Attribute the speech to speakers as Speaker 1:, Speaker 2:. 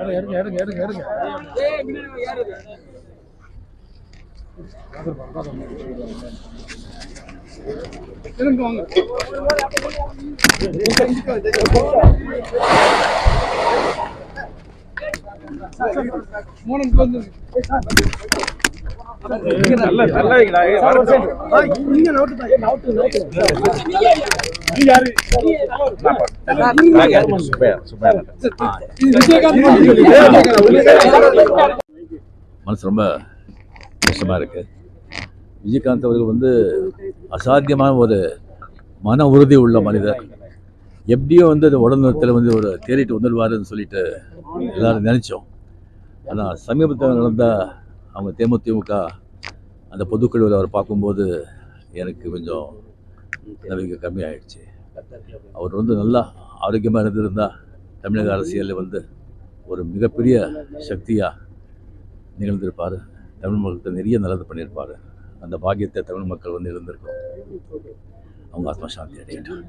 Speaker 1: எடுங்க எடுங்க எடுங்க எடுங்க வாங்க மூணு வந்து
Speaker 2: நல்ல நல்லா
Speaker 1: இங்க நோட்டு தான் நோட்டு
Speaker 3: மனசு ரொம்ப கஷ்டமாக இருக்கு. விஜயகாந்த் அவர்கள் வந்து அசாத்தியமான ஒரு மன உறுதி உள்ள மனிதர். எப்படியோ வந்து அந்த உடல்நலத்தில் வந்து ஒரு தேறிட்டு வந்துடுவாருன்னு சொல்லிட்டு எல்லாரும் நினச்சோம். ஆனால் சமீபத்தில் நடந்த அவங்க தேமுதிமுக அந்த பொதுக்குழுவில் அவர் பார்க்கும்போது எனக்கு கொஞ்சம் நம்பிக்கை கம்மியாயிடுச்சு. அவர் வந்து நல்லா ஆரோக்கியமாக இருந்திருந்தா தமிழக அரசியலில் வந்து ஒரு மிகப்பெரிய சக்தியாக நிகழ்ந்திருப்பார். தமிழ் மக்களுக்கு நிறைய நல்லது பண்ணியிருப்பார். அந்த பாக்கியத்தை தமிழ் மக்கள் வந்து இருந்திருக்கோம் அவங்க ஆத்மா சாந்தி அடையட்டும்